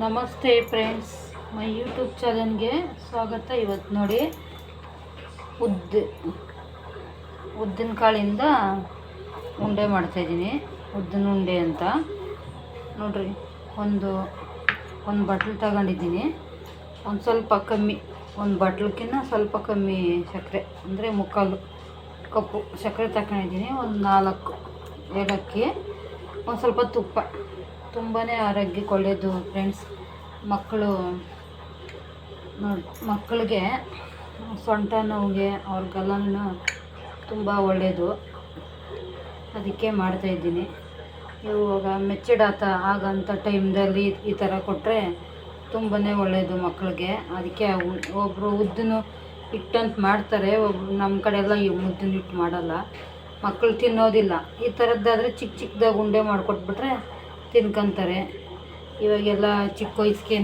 ನಮಸ್ತೆ friends. My YouTube ಚಾನಲ್ಗೆ ಸ್ವಾಗತ. ಇವತ್ತು ನೋಡಿ ಉದ್ದ, ಉದ್ದಿನ ಕಾಳಿಂದ ಉಂಡೆ ಮಾಡ್ತಾಯಿದ್ದೀನಿ ಉದ್ದಿನ ಉಂಡೆ ಅಂತ. ನೋಡ್ರಿ, ಒಂದು ಒಂದು ಬಟ್ಲು ತಗೊಂಡಿದ್ದೀನಿ. ಒಂದು ಸ್ವಲ್ಪ ಕಮ್ಮಿ, ಒಂದು ಬಟ್ಲಕ್ಕಿಂತ ಸ್ವಲ್ಪ ಕಮ್ಮಿ ಸಕ್ಕರೆ, ಅಂದರೆ ಮುಕ್ಕಾಲು ಕಪ್ಪು ಸಕ್ಕರೆ ತಗೊಂಡಿದ್ದೀನಿ ಒಂದು ನಾಲ್ಕು ಏಲಕ್ಕಿ, ಒಂದು ಸ್ವಲ್ಪ ತುಪ್ಪ. ತುಂಬಾ ಆರೋಗ್ಯಕ್ಕೆ ಒಳ್ಳೆಯದು ಫ್ರೆಂಡ್ಸ್ ಮಕ್ಕಳು, ನೋಡಿ, ಮಕ್ಕಳಿಗೆ ಸೊಂಟ ನೋವಿಗೆ ಅವ್ರಿಗೆಲ್ಲನೂ ತುಂಬ ಒಳ್ಳೆಯದು ಅದಕ್ಕೆ ಮಾಡ್ತಾಯಿದ್ದೀನಿ ಇವಾಗ ಮೆಚ್ಚಿಡಾತ ಆಗಂಥ ಟೈಮ್ದಲ್ಲಿ ಈ ಥರ ಕೊಟ್ಟರೆ ತುಂಬಾ ಒಳ್ಳೆಯದು ಮಕ್ಕಳಿಗೆ. ಅದಕ್ಕೆ ಒಬ್ಬರು ಉದ್ದನು ಹಿಟ್ಟಂತ ಮಾಡ್ತಾರೆ, ಒಬ್ರು ನಮ್ಮ ಕಡೆ ಎಲ್ಲ ಈ ಮುದ್ದಿನ ಹಿಟ್ಟು ಮಾಡಲ್ಲ. ಮಕ್ಕಳು ತಿನ್ನೋದಿಲ್ಲ. ಈ ಥರದ್ದಾದರೆ ಚಿಕ್ಕ ಚಿಕ್ಕದಾಗಿ ಉಂಡೆ ಮಾಡಿಕೊಟ್ಬಿಟ್ರೆ ತಿನ್ಕೊಂತಾರೆ. ಇವಾಗೆಲ್ಲ ಚಿಕ್ಕ ವಯಸ್ಸಿಗೆ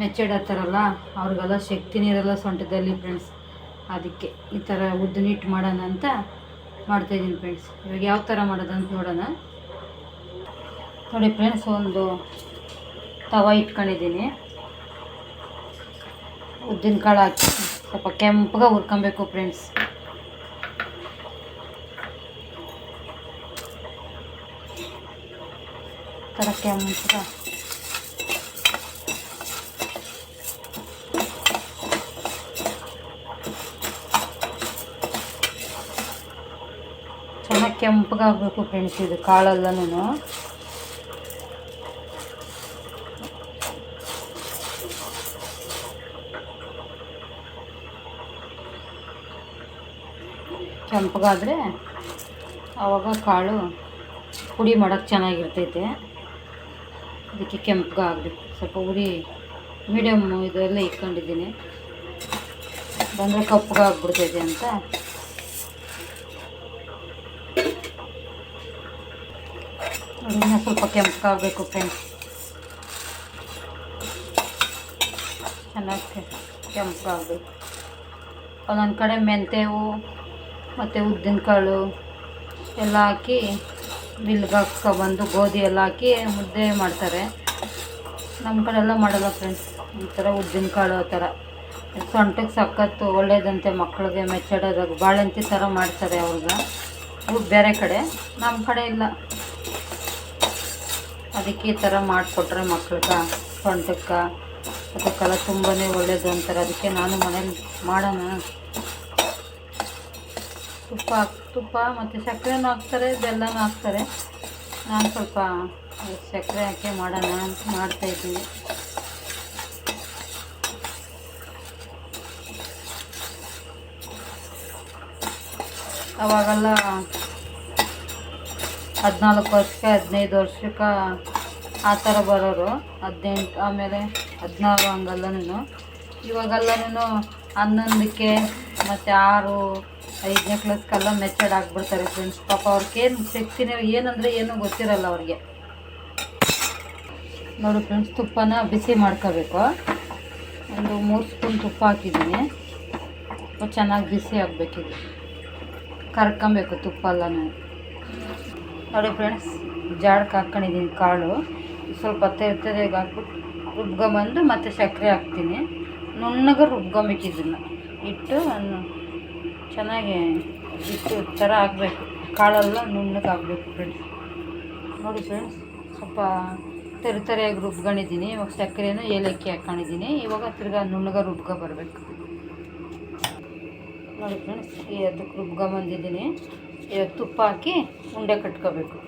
ಮೆಚ್ಚಿಡತ್ತಾರಲ್ಲ ಅವ್ರಿಗೆಲ್ಲ ಶಕ್ತಿನೇ ಇರಲ್ಲ ಸೊಂಟದಲ್ಲಿ ಫ್ರೆಂಡ್ಸ್ ಅದಕ್ಕೆ ಈ ಥರ ಉದ್ದಿನ ಹಿಟ್ಟು ಮಾಡೋಣ ಅಂತ ಮಾಡ್ತಾಯಿದ್ದೀನಿ ಫ್ರೆಂಡ್ಸ್ ಇವಾಗ ಯಾವ ಥರ ಮಾಡೋದಂತ ನೋಡೋಣ. ನೋಡಿ ಫ್ರೆಂಡ್ಸ್ ಒಂದು ತವ ಇಟ್ಕೊಂಡಿದ್ದೀನಿ. ಉದ್ದಿನ ಕಾಳು ಹಾಕಿ ಸ್ವಲ್ಪ ಕೆಂಪಗೆ ಹುರ್ಕೊಬೇಕು ಫ್ರೆಂಡ್ಸ್ ಥರ ಕೆಂಪಗೆ ಚೆನ್ನಾಗಿ ಕೆಂಪಗಾಗಬೇಕು ಫ್ರೆಂಡ್ಸ್ ಇದು ಕಾಳೆಲ್ಲನೂ ಕೆಂಪಗಾದರೆ ಆವಾಗ ಕಾಳು ಪುಡಿ ಮಾಡೋಕ್ಕೆ ಚೆನ್ನಾಗಿರ್ತೈತೆ. ಅದಕ್ಕೆ ಕೆಂಪಗಾಗಬೇಕು ಸ್ವಲ್ಪ ಉರಿ ಮೀಡಿಯಮ್ ಇದೆಲ್ಲ ಇಟ್ಕೊಂಡಿದ್ದೀನಿ. ಬಂದರೆ ಕಪ್ಪಗಾಗ್ಬಿಡ್ತೈತೆ ಅಂತ. ಇನ್ನೂ ಸ್ವಲ್ಪ ಕೆಂಪಗಾಗಬೇಕು ಫ್ರೆಂಡ್ಸ್. ಚೆನ್ನಾಗಿ ಕೆಂಪಗಾಗಬೇಕು ಒಂದೊಂದು ಕಡೆ ಮೆಂತ್ಯವು ಮತ್ತು ಉದ್ದಿನಕಾಳು ಎಲ್ಲ ಹಾಕಿ ಬಿಲ್ಗೆ ಹಾಕ್ಕೊಬಂದು ಗೋಧಿ ಎಲ್ಲ ಹಾಕಿ ಮುದ್ದೆ ಮಾಡ್ತಾರೆ. ನಮ್ಮ ಕಡೆ ಎಲ್ಲ ಮಾಡಲ್ಲ ಫ್ರೆಂಡ್ಸ್ ಈ ಥರ ಉದ್ದಿನಕಾಳು ಆ ಥರ. ಸೊಂಟಕ್ಕೆ ಸಖತ್ತು ಒಳ್ಳೆಯದಂತೆ ಮಕ್ಕಳಿಗೆ ಮೆಚ್ಚಡೋದಾಗ ಬಾಳೆಂತಿ ಥರ ಮಾಡ್ತಾರೆ ಅವ್ರಿಗೆ. ಅವು ಬೇರೆ ಕಡೆ, ನಮ್ಮ ಕಡೆ ಇಲ್ಲ. ಅದಕ್ಕೆ ಈ ಥರ ಮಾಡಿಕೊಟ್ರೆ ಮಕ್ಳಿಗೆ ಸೊಂಟಕ್ಕೆ ಅದಕ್ಕೆಲ್ಲ ತುಂಬಾ ಒಳ್ಳೇದು ಅಂತಾರೆ. ಅದಕ್ಕೆ ನಾನು ಮನೇಲಿ ಮಾಡೋಣ. ತುಪ್ಪ ತುಪ್ಪ ಮತ್ತು ಸಕ್ಕರೆನೂ ಹಾಕ್ತಾರೆ, ಬೆಲ್ಲನೂ ಹಾಕ್ತಾರೆ. ನಾನು ಸ್ವಲ್ಪ ಸಕ್ಕರೆ ಹಾಕಿ ಮಾಡೋಣ ಅಂತ ಮಾಡ್ತಾಯಿದ್ದೀನಿ ಅವಾಗೆಲ್ಲ ಹದಿನಾಲ್ಕು ವರ್ಷಕ್ಕೆ, ಹದಿನೈದು ವರ್ಷಕ್ಕೆ ಆ ಥರ ಬರೋರು. ಹದಿನೆಂಟು, ಆಮೇಲೆ ಹದಿನಾರು ಹಂಗೆಲ್ಲನೂ ಇವಾಗೆಲ್ಲನೂ ಹನ್ನೊಂದಕ್ಕೆ ಮತ್ತು ಆರು ಐದನೇ ಕ್ಲಾಸ್ ಕಲ್ಲ ಮೆಚರ್ಡ್ ಆಗಿಬಿಡ್ತಾರೆ ಫ್ರೆಂಡ್ಸ್ ಪಾಪ ಅವ್ರಿಗೇನು ಶಕ್ತಿನೇ ಏನಂದರೆ ಏನೂ ಗೊತ್ತಿರಲ್ಲ ಅವ್ರಿಗೆ. ನೋಡಿ ಫ್ರೆಂಡ್ಸ್ ತುಪ್ಪನ ಬಿಸಿ ಮಾಡ್ಕೋಬೇಕು. ಒಂದು ಮೂರು ಸ್ಪೂನ್ ತುಪ್ಪ ಹಾಕಿದ್ದೀನಿ. ಚೆನ್ನಾಗಿ ಬಿಸಿ ಆಗಬೇಕಿದೆ. ಕರ್ಕೊಬೇಕು ತುಪ್ಪ ಎಲ್ಲನೂ. ನೋಡಿ ಫ್ರೆಂಡ್ಸ್ ಜಾಡಕ್ಕೆ ಹಾಕ್ಕೊಂಡಿದ್ದೀನಿ ಕಾಳು. ಸ್ವಲ್ಪ ತೆರೆ ತೆರೆಗೆ ಹಾಕ್ಬಿಟ್ಟು ರುಬ್ಕೊಂಬಂದು ಮತ್ತು ಸಕ್ಕರೆ ಹಾಕ್ತೀನಿ. ನುಣ್ಣಗೆ ರುಬ್ಕೊಂಬೇಕಿದ್ದನ್ನು ಇಟ್ಟು ಚೆನ್ನಾಗಿ ಇಟ್ಟು ಥರ ಆಗಬೇಕು. ಕಾಳೆಲ್ಲ ನುಣ್ಣಗೆ ಆಗಬೇಕು ಫ್ರೆಂಡ್ಸ್ ನೋಡಿ ಫ್ರೆಂಡ್ಸ್ ಸ್ವಲ್ಪ ತೆರೆ ತೆರೆಯಾಗಿ ರುಬ್ಕೊಂಡಿದ್ದೀನಿ. ಇವಾಗ ಸಕ್ಕರೆನೂ ಏಲಕ್ಕಿ ಹಾಕ್ಕೊಂಡಿದ್ದೀನಿ ಇವಾಗ ತಿರ್ಗಾ ನುಣ್ಣಗೆ ರುಬ್ಕೊ ಬರಬೇಕು. ನೋಡಿ ಫ್ರೆಂಡ್ಸ್ ಈ ಅದಕ್ಕೆ ರುಬ್ಕೊಂಬಂದಿದ್ದೀನಿ ಇವಾಗ ತುಪ್ಪ ಹಾಕಿ ಉಂಡೆ ಕಟ್ಕೋಬೇಕು.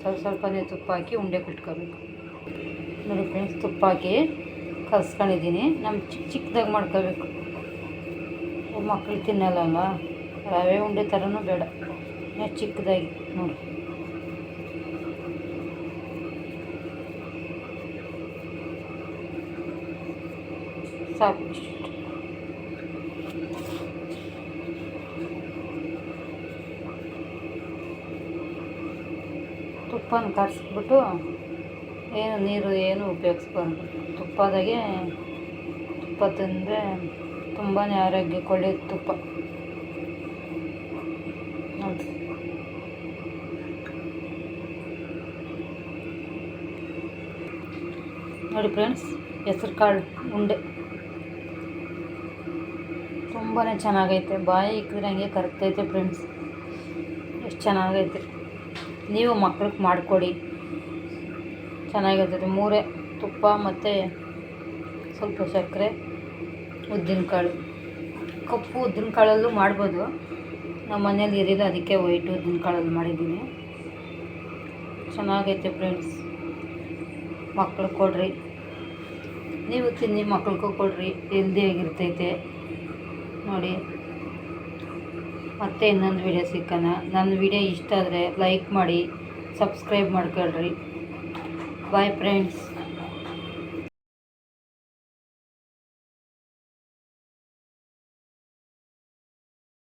ಸ್ವಲ್ಪ ಸ್ವಲ್ಪನೇ ತುಪ್ಪ ಹಾಕಿ ಉಂಡೆ ಕಟ್ಕೋಬೇಕು. ನೋಡಿ ಫ್ರೆಂಡ್ಸ್ ತುಪ್ಪ ಹಾಕಿ ಕಲ್ಸ್ಕೊಂಡಿದ್ದೀನಿ. ನಮ್ಮ ಚಿಕ್ಕ ಚಿಕ್ಕದಾಗಿ ಮಾಡ್ಕೋಬೇಕು. ಮಕ್ಕಳು ತಿನ್ನಲ್ಲಲ್ಲ ರವೆ ಉಂಡೆ ಥರನೂ ಬೇಡ. ಚಿಕ್ಕದಾಗಿ ನೋಡಿ. ಸಾಕು ತುಪ್ಪನ ಕರೆಸ್ಬಿಟ್ಟು ಏನು ನೀರು ಏನು ಉಪಯೋಗಿಸ್ಬಾರ್ದು. ತುಪ್ಪದಾಗೆ ತುಪ್ಪ ತಿಂದರೆ ತುಂಬಾ ಆರೋಗ್ಯಕ್ಕೆ ಒಳ್ಳೆಯದು ತುಪ್ಪ. ನೋಡಿ ನೋಡಿ ಫ್ರೆಂಡ್ಸ್ ಹೆಸರು ಕಾಳು, ಉಂಡೆ. ತುಂಬಾ ಚೆನ್ನಾಗೈತೆ. ಬಾಯಿ ಇಕ್ಕಿದ್ರೆ ಹಂಗೆ ಕರಗ್ತೈತೆ ಫ್ರೆಂಡ್ಸ್ ಎಷ್ಟು ಚೆನ್ನಾಗೈತೆ. ನೀವು ಮಕ್ಳಿಗೆ ಮಾಡಿಕೊಡಿ. ಚೆನ್ನಾಗಿರ್ತೈತೆ ಮೂರೇ ತುಪ್ಪ ಮತ್ತು ಸ್ವಲ್ಪ ಸಕ್ಕರೆ. ಉದ್ದಿನಕಾಳು ಕಪ್ಪು ಉದ್ದಿನಕಾಳಲ್ಲೂ ಮಾಡ್ಬೋದು. ನಮ್ಮ ಮನೇಲಿ ಇರಿಲ್ಲ ಅದಕ್ಕೆ ವೈಟ್ ಉದ್ದಿನಕಾಳಲ್ಲಿ ಮಾಡಿದ್ದೀನಿ. ಚೆನ್ನಾಗೈತೆ ಫ್ರೆಂಡ್ಸ್. ಮಕ್ಳಿಗೆ ಕೊಡ್ರಿ. ನೀವು ತಿನ್ನಿ, ಮಕ್ಳಿಗೂ ಕೊಡ್ರಿ. ಹೆಲ್ದಿಯಾಗಿರ್ತೈತೆ ನೋಡಿ. ಮತ್ತೆ ಇನ್ನೊಂದು ವಿಡಿಯೋ ಸಿಕ್ಕೋಣ. ನನ್ನ ವಿಡಿಯೋ ಇಷ್ಟ ಆದರೆ ಲೈಕ್ ಮಾಡಿ, ಸಬ್ಸ್ಕ್ರೈಬ್ ಮಾಡ್ಕೊಳ್ರಿ. Bye friends